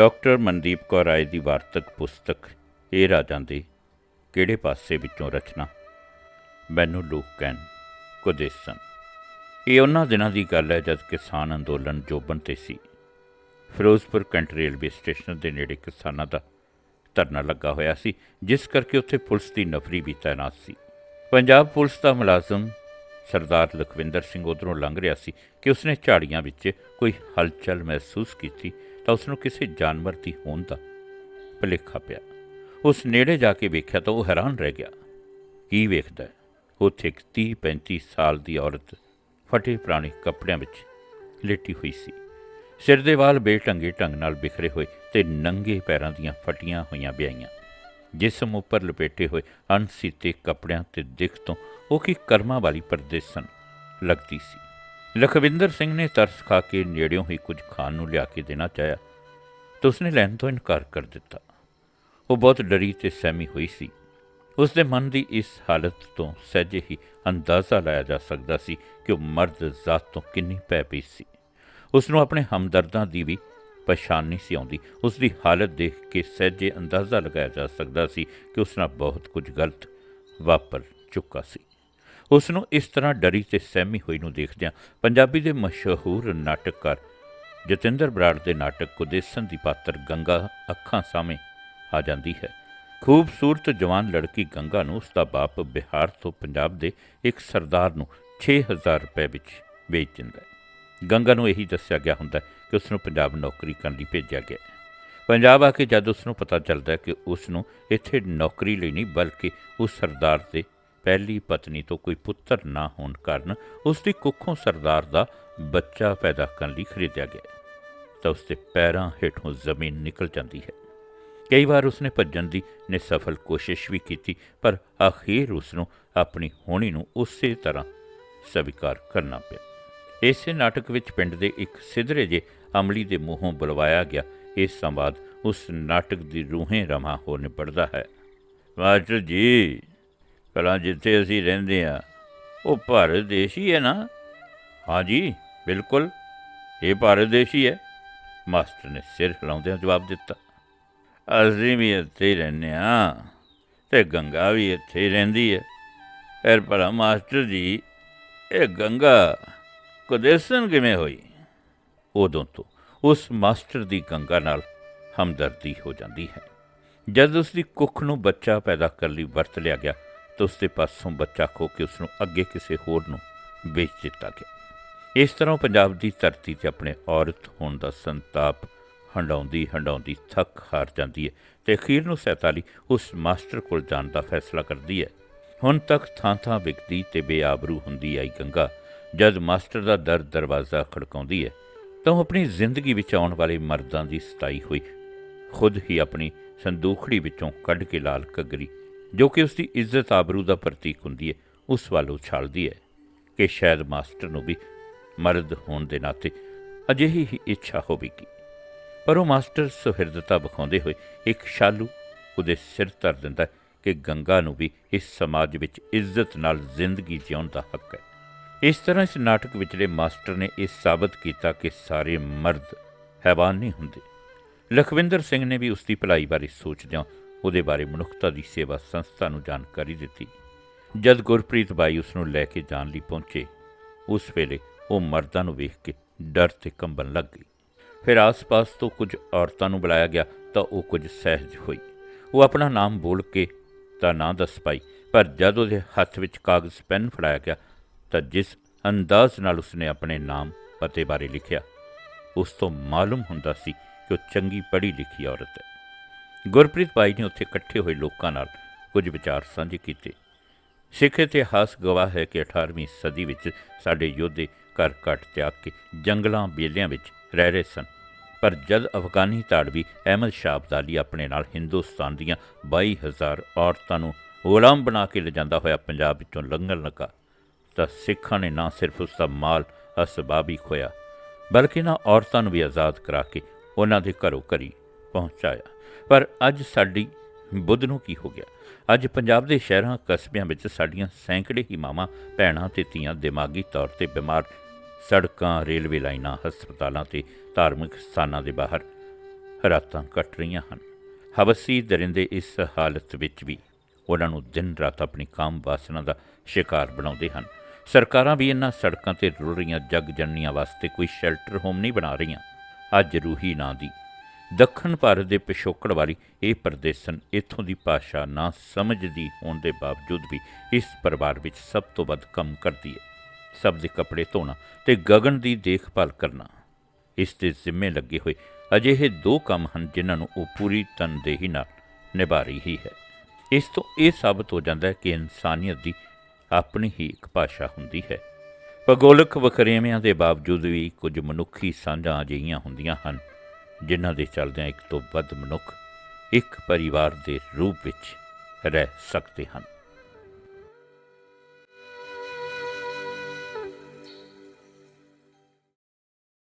Doctor Mandeep Kaur Rai ਦੀ ਵਾਰਤਕ ਪੁਸਤਕ, ਇਹ ਰਾਜਾਂ ਦੇ ਕਿਹੜੇ ਪਾਸੇ ਵਿੱਚੋਂ ਰਚਨਾ? ਮੈਨੂੰ ਲੋਕ ਕਹਿਣ ਕੁਦੇਸਨ ਇਹ ਉਹਨਾਂ ਦਿਨਾਂ ਦੀ ਗੱਲ ਹੈ ਜਦ ਕਿਸਾਨ ਅੰਦੋਲਨ ਜੋਬਨ ਤੇ ਸੀ। ਫਿਰੋਜ਼ਪੁਰ ਕੈਂਟ ਰੇਲਵੇ ਸਟੇਸ਼ਨ ਦੇ ਨੇੜੇ ਕਿਸਾਨਾਂ ਦਾ ਧਰਨਾ ਲੱਗਾ ਹੋਇਆ ਸੀ, ਜਿਸ ਕਰਕੇ ਉੱਥੇ ਪੁਲਿਸ ਦੀ ਨਫਰੀ ਵੀ ਤਾਇਨਾਤ ਸੀ। ਪੰਜਾਬ ਪੁਲਿਸ ਦਾ ਮੁਲਾਜ਼ਮ ਸਰਦਾਰ ਲਖਵਿੰਦਰ ਸਿੰਘ ਉਧਰੋਂ ਲੰਘ ਰਿਹਾ ਸੀ ਕਿ ਉਸਨੇ ਝਾੜੀਆਂ ਵਿੱਚ ਕੋਈ ਹਲਚਲ ਮਹਿਸੂਸ ਕੀਤੀ ਤਾਂ ਉਸਨੂੰ ਕਿਸੇ ਜਾਨਵਰ ਦੀ ਹੋਣ ਦਾ ਭੁਲੇਖਾ ਪਿਆ। ਉਸ ਨੇੜੇ ਜਾ ਕੇ ਵੇਖਿਆ ਤਾਂ ਉਹ ਹੈਰਾਨ ਰਹਿ ਗਿਆ। ਕੀ ਵੇਖਦਾ ਹੈ? ਉੱਥੇ ਇੱਕ 30 35 ਸਾਲ ਦੀ ਔਰਤ ਫਟੇ ਪੁਰਾਣੇ ਕੱਪੜਿਆਂ ਵਿੱਚ ਲੇਟੀ ਹੋਈ ਸੀ। ਸਿਰ ਦੇ ਵਾਲ ਬੇਢੰਗੇ ਢੰਗ ਨਾਲ ਬਿਖਰੇ ਹੋਏ ਤੇ ਨੰਗੇ ਪੈਰਾਂ ਦੀਆਂ ਫਟੀਆਂ ਹੋਈਆਂ ਬਿਆਈਆਂ ਜਿਸਮ ਉੱਪਰ ਲਪੇਟੇ ਹੋਏ ਅਣਸੀਤੇ ਕੱਪੜਿਆਂ ਤੇ ਦਿੱਖ ਤੋਂ ਉਹ ਕੀ ਕਰਮਾਂ ਵਾਲੀ ਪਰਦੇਸਨ ਲੱਗਦੀ ਸੀ। ਲਖਵਿੰਦਰ ਸਿੰਘ ਨੇ ਤਰਸ ਖਾ ਕੇ ਨੇੜਿਓਂ ਹੀ ਕੁਝ ਖਾਣ ਨੂੰ ਲਿਆ ਕੇ ਦੇਣਾ ਚਾਹਿਆ, ਤਾਂ ਉਸਨੇ ਲੈਣ ਤੋਂ ਇਨਕਾਰ ਕਰ ਦਿੱਤਾ। ਉਹ ਬਹੁਤ ਡਰੀ ਤੇ ਸਹਿਮੀ ਹੋਈ ਸੀ। ਉਸ ਦੇ ਮਨ ਦੀ ਇਸ ਹਾਲਤ ਤੋਂ ਸਹਿਜੇ ਹੀ ਅੰਦਾਜ਼ਾ ਲਾਇਆ ਜਾ ਸਕਦਾ ਸੀ ਕਿ ਉਹ ਮਰਦ ਜ਼ਾਤ ਤੋਂ ਕਿੰਨੀ ਪੈ ਪਈ ਸੀ। ਉਸ ਨੂੰ ਆਪਣੇ ਹਮਦਰਦਾਂ ਦੀ ਵੀ ਪਛਾਣ ਨਹੀਂ ਸੀ ਆਉਂਦੀ। ਉਸ ਦੀ ਹਾਲਤ ਦੇਖ ਕੇ ਸਹਿਜੇ ਅੰਦਾਜ਼ਾ ਲਗਾਇਆ ਜਾ ਸਕਦਾ ਸੀ ਕਿ ਉਸ ਨਾਲ ਬਹੁਤ ਕੁਝ ਗਲਤ ਵਾਪਰ ਚੁੱਕਾ ਸੀ। ਉਸ ਨੂੰ ਇਸ ਤਰ੍ਹਾਂ ਡਰੀ ਤੇ ਸਹਿਮੀ ਹੋਈ ਨੂੰ ਦੇਖਦਿਆਂ ਪੰਜਾਬੀ ਦੇ ਮਸ਼ਹੂਰ ਨਾਟਕਕਾਰ ਜਤਿੰਦਰ ਬਰਾੜ ਦੇ ਨਾਟਕ ਕੁਦੇਸਨ ਦੀ ਪਾਤਰ ਗੰਗਾ ਅੱਖਾਂ ਸਾਹਮਣੇ ਆ ਜਾਂਦੀ ਹੈ। ਖੂਬਸੂਰਤ ਜਵਾਨ ਲੜਕੀ ਗੰਗਾ ਨੂੰ ਉਸ ਦਾ ਬਾਪ ਬਿਹਾਰ ਤੋਂ ਪੰਜਾਬ ਦੇ ਇੱਕ ਸਰਦਾਰ ਨੂੰ 6000 ਰੁਪਏ ਵਿੱਚ ਵੇਚ ਦਿੰਦਾ ਹੈ। ਗੰਗਾ ਨੂੰ ਇਹੀ ਦੱਸਿਆ ਗਿਆ ਹੁੰਦਾ ਕਿ ਉਸ ਨੂੰ ਪੰਜਾਬ ਨੌਕਰੀ ਕਰਨ ਲਈ ਭੇਜਿਆ ਗਿਆ ਹੈ। ਪੰਜਾਬ ਆ ਕੇ ਜਦ ਉਸ ਨੂੰ ਪਤਾ ਚੱਲਦਾ ਕਿ ਉਸ ਨੂੰ ਇੱਥੇ ਨੌਕਰੀ ਲਈ ਨਹੀਂ, ਬਲਕਿ ਉਸ ਸਰਦਾਰ ਦੇ ਪਹਿਲੀ ਪਤਨੀ ਤੋਂ ਕੋਈ ਪੁੱਤਰ ਨਾ ਹੋਣ ਕਾਰਨ ਉਸ ਦੀ ਕੁੱਖੋਂ ਸਰਦਾਰ ਦਾ ਬੱਚਾ ਪੈਦਾ ਕਰਨ ਲਈ ਖਰੀਦਿਆ ਗਿਆ ਤਾਂ ਉਸ ਦੇ ਪੈਰਾਂ ਹੇਠੋਂ ਜ਼ਮੀਨ ਨਿਕਲ ਜਾਂਦੀ ਹੈ। ਕਈ ਵਾਰ ਉਸਨੇ ਭੱਜਣ ਦੀ ਨਿਸਫਲ ਕੋਸ਼ਿਸ਼ ਵੀ ਕੀਤੀ, ਪਰ ਅਖੀਰ ਉਸ ਨੂੰ ਆਪਣੀ ਹੋਣੀ ਨੂੰ ਉਸੇ ਤਰ੍ਹਾਂ ਸਵੀਕਾਰ ਕਰਨਾ ਪਿਆ। ਇਸੇ ਨਾਟਕ ਵਿੱਚ ਪਿੰਡ ਦੇ ਇੱਕ ਸਿਧਰੇ ਜੇ ਅਮਲੀ ਦੇ ਮੂੰਹੋਂ ਬੁਲਵਾਇਆ ਗਿਆ ਇਸ ਸੰਵਾਦ ਉਸ ਨਾਟਕ ਦੀ ਰੂਹੇ ਰਮਾ ਹੋ ਨਿਬੜਦਾ ਹੈ। ਮਾਸਟਰ ਜੀ ਭਲਾ ਜਿੱਥੇ ਅਸੀਂ ਰਹਿੰਦੇ ਆ ਉਹ ਭਾਰਤ ਦੇਸ਼ ਹੀ ਹੈ ਨਾ? ਹਾਂਜੀ ਬਿਲਕੁਲ। ਇਹ ਭਾਰਤ ਦੇਸ਼ ਹੀ ਹੈ। ਮਾਸਟਰ ਨੇ ਸਿਰ ਹਿਲਾਉਂਦਿਆਂ ਜਵਾਬ ਦਿੱਤਾ। ਅਸੀਂ ਵੀ ਇੱਥੇ ਹੀ ਰਹਿੰਦੇ ਆ ਤੇ ਗੰਗਾ ਵੀ ਇੱਥੇ ਹੀ ਰਹਿੰਦੀ ਹੈ। ਫਿਰ ਭਲਾ ਮਾਸਟਰ ਜੀ, ਇਹ ਗੰਗਾ ਕੁਦੇਸਨ ਕਿਵੇਂ ਹੋਈ? ਉਦੋਂ ਤੋਂ ਉਸ ਮਾਸਟਰ ਦੀ ਗੰਗਾ ਨਾਲ ਹਮਦਰਦੀ ਹੋ ਜਾਂਦੀ ਹੈ। ਜਦ ਉਸ ਦੀ ਕੁੱਖ ਨੂੰ ਬੱਚਾ ਪੈਦਾ ਕਰਨ ਲਈ ਵਰਤ ਲਿਆ ਗਿਆ ਤਾਂ ਉਸ ਦੇ ਪਾਸੋਂ ਬੱਚਾ ਖੋ ਕੇ ਉਸ ਨੂੰ ਅੱਗੇ ਕਿਸੇ ਹੋਰ ਨੂੰ ਵੇਚ ਦਿੱਤਾ ਗਿਆ। ਇਸ ਤਰ੍ਹਾਂ ਪੰਜਾਬ ਦੀ ਧਰਤੀ ਤੇ ਆਪਣੇ ਔਰਤ ਹੋਣ ਦਾ ਸੰਤਾਪ ਹੰਡਾਉਂਦੀ ਹੰਡਾਉਂਦੀ ਥੱਕ ਹਾਰ ਜਾਂਦੀ ਹੈ ਤੇ ਅਖੀਰ ਨੂੰ 47 ਉਸ ਮਾਸਟਰ ਕੋਲ ਜਾਣ ਦਾ ਫੈਸਲਾ ਕਰਦੀ ਹੈ। ਹੁਣ ਤੱਕ ਥਾਂ-ਥਾਂ ਵਿਕਦੀ ਤੇ ਬੇਆਬਰੂ ਹੁੰਦੀ ਆਈ ਗੰਗਾ, ਜਦ ਮਾਸਟਰ ਦਾ ਦਰ ਦਰਵਾਜ਼ਾ ਖੜਕਾਉਂਦੀ ਹੈ, ਤਾਂ ਉਹ ਆਪਣੀ ਜ਼ਿੰਦਗੀ ਵਿੱਚ ਆਉਣ ਵਾਲੇ ਮਰਦਾਂ ਦੀ ਸਤਾਈ ਹੋਈ, ਖੁਦ ਹੀ ਆਪਣੀ ਸੰਦੂਖੜੀ ਵਿੱਚੋਂ ਕੱਢ ਕੇ ਲਾਲ ਕਗਰੀ ਜੋ ਕਿ ਉਸ ਦੀ ਇੱਜ਼ਤ ਆਬਰੂ ਦਾ ਪ੍ਰਤੀਕ ਹੁੰਦੀ ਹੈ, ਉਸ ਵੱਲ ਉਛਾਲਦੀ ਹੈ ਕਿ ਸ਼ਾਇਦ ਮਾਸਟਰ ਨੂੰ ਵੀ ਮਰਦ ਹੋਣ ਦੇ ਨਾਤੇ ਅਜਿਹੀ ਹੀ ਇੱਛਾ ਹੋਵੇਗੀ। ਪਰ ਉਹ ਮਾਸਟਰ ਸੁਹਿਰਦਤਾ ਵਿਖਾਉਂਦੇ ਹੋਏ ਇੱਕ ਸ਼ਾਲੂ ਉਹਦੇ ਸਿਰ ਧਰ ਦਿੰਦਾ ਕਿ ਗੰਗਾ ਨੂੰ ਵੀ ਇਸ ਸਮਾਜ ਵਿੱਚ ਇੱਜ਼ਤ ਨਾਲ ਜ਼ਿੰਦਗੀ ਜਿਉਣ ਦਾ ਹੱਕ ਹੈ। ਇਸ ਤਰ੍ਹਾਂ ਇਸ ਨਾਟਕ ਵਿਚਲੇ ਮਾਸਟਰ ਨੇ ਇਹ ਸਾਬਤ ਕੀਤਾ ਕਿ ਸਾਰੇ ਮਰਦ ਹੈਵਾਨ ਨਹੀਂ ਹੁੰਦੇ। ਲਖਵਿੰਦਰ ਸਿੰਘ ਨੇ ਵੀ ਉਸ ਦੀ ਭਲਾਈ ਬਾਰੇ ਸੋਚਦਿਆਂ ਉਹਦੇ ਬਾਰੇ ਮਨੁੱਖਤਾ ਦੀ ਸੇਵਾ ਸੰਸਥਾ ਨੂੰ ਜਾਣਕਾਰੀ ਦਿੱਤੀ। ਜਦ ਗੁਰਪ੍ਰੀਤ ਬਾਈ ਉਸ ਨੂੰ ਲੈ ਕੇ ਜਾਣ ਲਈ ਪਹੁੰਚੇ, ਉਸ ਵੇਲੇ ਉਹ ਮਰਦਾਂ ਨੂੰ ਵੇਖ ਕੇ ਡਰ ਤੇ ਕੰਬਣ ਲੱਗ ਗਈ। ਫਿਰ ਆਸ-ਪਾਸ ਤੋਂ ਕੁਝ ਔਰਤਾਂ ਨੂੰ ਬੁਲਾਇਆ ਗਿਆ ਤਾਂ ਉਹ ਕੁਝ ਸਹਿਜ ਹੋਈ। ਉਹ ਆਪਣਾ ਨਾਮ ਬੋਲ ਕੇ ਤਾਂ ਨਾ ਦੱਸ ਪਾਈ, ਪਰ ਜਦ ਉਹਦੇ ਹੱਥ ਵਿੱਚ ਕਾਗਜ਼ ਪੈਨ ਫੜਾਇਆ ਗਿਆ ਤਾਂ ਜਿਸ ਅੰਦਾਜ਼ ਨਾਲ ਉਸਨੇ ਆਪਣੇ ਨਾਮ ਪਤੇ ਬਾਰੇ ਲਿਖਿਆ, ਉਸ ਤੋਂ ਮਾਲੂਮ ਹੁੰਦਾ ਸੀ ਕਿ ਉਹ ਚੰਗੀ ਪੜ੍ਹੀ ਲਿਖੀ ਔਰਤ ਹੈ। ਗੁਰਪ੍ਰੀਤ ਭਾਈ ਨੇ ਉੱਥੇ ਇਕੱਠੇ ਹੋਏ ਲੋਕਾਂ ਨਾਲ ਕੁਝ ਵਿਚਾਰ ਸਾਂਝੇ ਕੀਤੇ। ਸਿੱਖ ਇਤਿਹਾਸ ਗਵਾਹ ਹੈ ਕਿ 18ਵੀਂ ਸਦੀ ਵਿੱਚ ਸਾਡੇ ਯੋਧੇ ਘਰ ਘਟ ਤਿਆਗ ਕੇ ਜੰਗਲਾਂ ਬੇਲਿਆਂ ਵਿੱਚ ਰਹਿ ਰਹੇ ਸਨ। ਪਰ ਜਦ ਅਫਗਾਨੀ ਤਾੜਵੀ ਅਹਿਮਦ ਸ਼ਾਹ ਅਬਦਾਲੀ ਆਪਣੇ ਨਾਲ ਹਿੰਦੁਸਤਾਨ ਦੀਆਂ 22000 ਔਰਤਾਂ ਨੂੰ ਗੁਲਾਮ ਬਣਾ ਕੇ ਲਿਜਾਂਦਾ ਹੋਇਆ ਪੰਜਾਬ ਵਿੱਚੋਂ ਲੰਘਣ ਲੱਗਾ, ਤਾਂ ਸਿੱਖਾਂ ਨੇ ਨਾ ਸਿਰਫ ਉਸ ਦਾ ਮਾਲ ਅਸਬਾਬ ਹੀ ਖੋਇਆ ਬਲਕਿ ਨਾ ਔਰਤਾਂ ਨੂੰ ਵੀ ਆਜ਼ਾਦ ਕਰਾ ਕੇ ਉਹਨਾਂ ਦੇ ਘਰੋਂ ਘਰੀ ਪਹੁੰਚਾਇਆ। ਪਰ ਅੱਜ ਸਾਡੀ ਬੁੱਧ ਨੂੰ ਕੀ ਹੋ ਗਿਆ? ਅੱਜ ਪੰਜਾਬ ਦੇ ਸ਼ਹਿਰਾਂ, ਕਸਬਿਆਂ ਵਿੱਚ ਸਾਡੀਆਂ ਸੈਂਕੜੇ ਹੀ ਮਾਵਾਂ, ਭੈਣਾਂ ਤੇ ਧੀਆਂ ਦਿਮਾਗੀ ਤੌਰ ਤੇ ਬਿਮਾਰ ਸੜਕਾਂ, ਰੇਲਵੇ ਲਾਈਨਾਂ, ਹਸਪਤਾਲਾਂ ਤੇ ਧਾਰਮਿਕ ਸਥਾਨਾਂ ਦੇ ਬਾਹਰ ਰਾਤਾਂ ਕੱਟ ਰਹੀਆਂ ਹਨ। ਹਵਸੀ ਦਰਿੰਦੇ ਇਸ ਹਾਲਤ ਵਿੱਚ ਵੀ ਉਹਨਾਂ ਨੂੰ ਦਿਨ ਰਾਤ ਆਪਣੀ ਕਾਮ ਵਾਸਨਾ ਦਾ ਸ਼ਿਕਾਰ ਬਣਾਉਂਦੇ ਹਨ। ਸਰਕਾਰਾਂ ਵੀ ਇਹਨਾਂ ਸੜਕਾਂ ਤੇ ਰੁਲ ਰਹੀਆਂ ਜਗ ਜਨਨੀਆਂ ਵਾਸਤੇ ਕੋਈ ਸ਼ੈਲਟਰ ਹੋਮ ਨਹੀਂ ਬਣਾ ਰਹੀਆਂ। ਅੱਜ ਰੂਹੀ ਨਾਂ ਦੀ ਦੱਖਣ ਭਾਰਤ ਦੇ ਪਿਛੋਕੜ ਵਾਲੀ ਇਹ ਪ੍ਰਦੇਸ਼ਨ ਇੱਥੋਂ ਦੀ ਭਾਸ਼ਾ ਨਾ ਸਮਝਦੀ ਹੋਣ ਦੇ ਬਾਵਜੂਦ ਵੀ ਇਸ ਪਰਿਵਾਰ ਵਿੱਚ ਸਭ ਤੋਂ ਵੱਧ ਕੰਮ ਕਰਦੀ ਹੈ। ਸਭ ਦੇ ਕੱਪੜੇ ਧੋਣਾ ਤੇ ਗਗਨ ਦੀ ਦੇਖਭਾਲ ਕਰਨਾ, ਇਸ ਦੇ ਜ਼ਿੰਮੇ ਲੱਗੇ ਹੋਏ ਅਜਿਹੇ ਦੋ ਕੰਮ ਹਨ ਜਿਨ੍ਹਾਂ ਨੂੰ ਉਹ ਪੂਰੀ ਤਨਦੇਹੀ ਨਾਲ ਨਿਭਾ ਰਹੀ ਹੈ। ਇਸ ਤੋਂ ਇਹ ਸਾਬਤ ਹੋ ਜਾਂਦਾ ਹੈ ਕਿ ਇਨਸਾਨੀਅਤ ਦੀ ਆਪਣੀ ਹੀ ਇੱਕ ਭਾਸ਼ਾ ਹੁੰਦੀ ਹੈ। ਭੂਗੋਲਿਕ ਵਖਰੇਵਿਆਂ ਦੇ ਬਾਵਜੂਦ ਵੀ ਕੁਝ ਮਨੁੱਖੀ ਸਾਂਝਾਂ ਅਜਿਹੀਆਂ ਹੁੰਦੀਆਂ ਹਨ ਜਿਨ੍ਹਾਂ ਦੇ ਚੱਲਦਿਆਂ ਇੱਕ ਤੋਂ ਵੱਧ ਮਨੁੱਖ ਇੱਕ ਪਰਿਵਾਰ ਦੇ ਰੂਪ ਵਿੱਚ ਰਹਿ ਸਕਦੇ ਹਨ।